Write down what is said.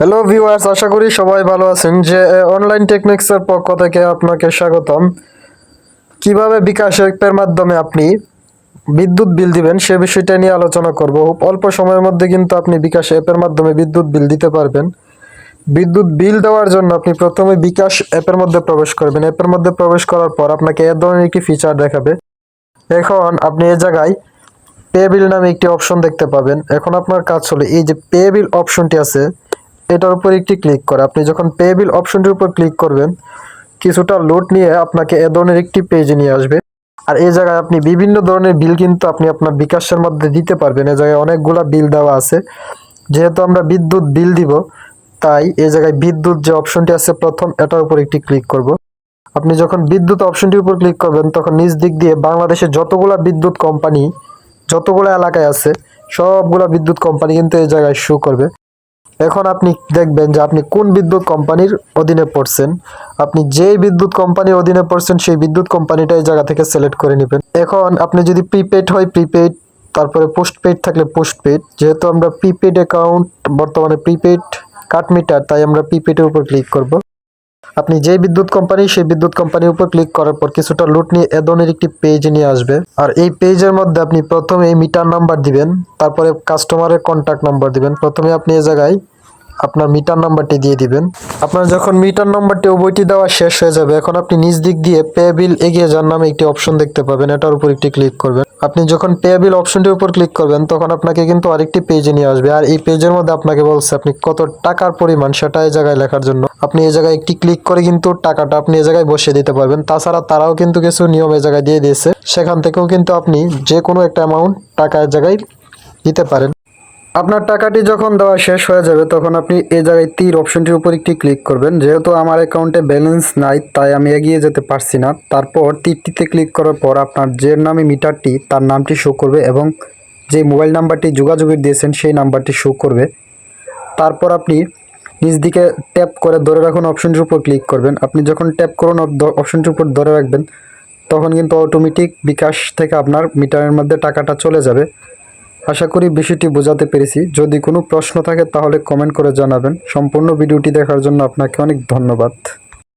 Hello viewers আশা করি সবাই ভালো আছেন যে অনলাইন টেকনিক্সের পক্ষ থেকে আপনাকে স্বাগতম। কীভাবে বিকাশ অ্যাপের মাধ্যমে আপনি বিদ্যুৎ বিল দিবেন সে বিষয়টা নিয়ে আলোচনা করব। অল্প সময়ের মধ্যে কিন্তু আপনি বিকাশ অ্যাপের মাধ্যমে বিদ্যুৎ বিল দিতে পারবেন। বিদ্যুৎ বিল দেওয়ার জন্য আপনি প্রথমে বিকাশ অ্যাপের মধ্যে প্রবেশ করবেন। অ্যাপের মধ্যে প্রবেশ করার পর আপনাকে এ ধরনের একটি ফিচার দেখাবে। এখন আপনি এই জায়গায় পে বিল নামে একটি অপশন দেখতে পাবেন। এখন আপনার কাজ হলো এই যে পে বিল অপশনটি আছে এটার উপর একটি ক্লিক করে। আপনি যখন পে বিল অপশনটির উপর ক্লিক করবেন, কিছুটা লোড নিয়ে আপনাকে এ ধরনের একটি পেজে নিয়ে আসবে। আর এই জায়গায় আপনি বিভিন্ন ধরনের বিল কিন্তু আপনি আপনার বিকাশের মধ্যে দিতে পারবেন। এই জায়গায় অনেকগুলা বিল দেওয়া আছে। যেহেতু আমরা বিদ্যুৎ বিল দিব, তাই এই জায়গায় বিদ্যুৎ যে অপশনটি আছে প্রথম, এটার উপর একটি ক্লিক করব। আপনি যখন বিদ্যুৎ অপশনটির উপর ক্লিক করবেন, তখন নিজ দিক দিয়ে বাংলাদেশে যতগুলা বিদ্যুৎ কোম্পানি যতগুলো এলাকায় আছে, সবগুলা বিদ্যুৎ কোম্পানি কিন্তু এই জায়গায় শো করবে। এখন আপনি দেখবেন যে আপনি কোন বিদ্যুৎ কোম্পানির অধীনে পড়ছেন। আপনি যে বিদ্যুৎ কোম্পানির অধীনে পড়ছেন, সেই বিদ্যুৎ কোম্পানিটা এই জায়গা থেকে সিলেক্ট করে নেবেন। এখন আপনি যদি প্রিপেড হয় প্রিপেড তারপরে পোস্টপেড থাকলে পোস্টপেড যেহেতু আমরা প্রিপেড অ্যাকাউন্ট বর্তমানে প্রিপেড কাটমিটার তাই আমরা প্রিপেডের উপর ক্লিক করব। আপনি যে বিদ্যুৎ কোম্পানি, সেই বিদ্যুৎ কোম্পানির উপর ক্লিক করার পর কিছুটা লুট নিয়ে এ ধরনের একটি পেজ নিয়ে আসবে। আর এই পেজের মধ্যে আপনি প্রথমে মিটার নাম্বার দিবেন, তারপরে কাস্টমারের কন্ট্যাক্ট নাম্বার দিবেন। প্রথমে আপনি এই জায়গায় আপনার মিটার নাম্বারটি দিয়ে দিবেন। আপনার যখন মিটার নাম্বারটি বইটি দেওয়া শেষ হয়ে যাবে, এখন আপনি নিজ দিক দিয়ে পে বিল এগিয়ে যান নামে একটি অপশন দেখতে পাবেন, এটার উপর একটি ক্লিক করবেন। আপনি যখন পে বিল অপশনটির উপর ক্লিক করবেন, তখন আপনাকে কিন্তু আরেকটি পেজে নিয়ে আসবে। আর এই পেজের মধ্যে আপনাকে বলছে আপনি কত টাকার পরিমাণ, সেটা এই জায়গায় লেখার জন্য। আপনি এই জায়গায় একটি ক্লিক করে কিন্তু টাকাটা আপনি এই জায়গায় বসিয়ে দিতে পারবেন। তাছাড়া তারাও কিন্তু কিছু নিয়ম এই জায়গায় দিয়ে দিয়েছে। সেখান থেকেও কিন্তু আপনি যে কোনো একটা অ্যামাউন্ট টাকা এই জায়গায় দিতে পারেন। আপনার টাকাটি যখন দেওয়া শেষ হয়ে যাবে, তখন আপনি এই জায়গায় তীর অপশনটির উপর একটি ক্লিক করবেন। যেহেতু আমার অ্যাকাউন্টে ব্যালেন্স নাই, তাই আমি এগিয়ে যেতে পারছি না। তারপর তীরটিতে ক্লিক করার পর আপনার যে নামে মিটারটি, তার নামটি শো করবে এবং যে মোবাইল নাম্বারটি যোগাযোগের দিয়েছেন, সেই নাম্বারটি শো করবে। তারপর আপনি নিজ দিকে ট্যাপ করে ধরে রাখুন অপশনটির উপর ক্লিক করবেন। আপনি যখন ট্যাপ করুন অপশনটির উপর ধরে রাখবেন, তখন কিন্তু অটোমেটিক বিকাশ থেকে আপনার মিটারের মধ্যে টাকাটা চলে যাবে। আশা করি বিষয়টি বোঝাতে পেরেছি। যদি কোনো প্রশ্ন থাকে, তাহলে কমেন্ট করে জানাবেন। সম্পূর্ণ ভিডিওটি দেখার জন্য আপনাকে অনেক ধন্যবাদ।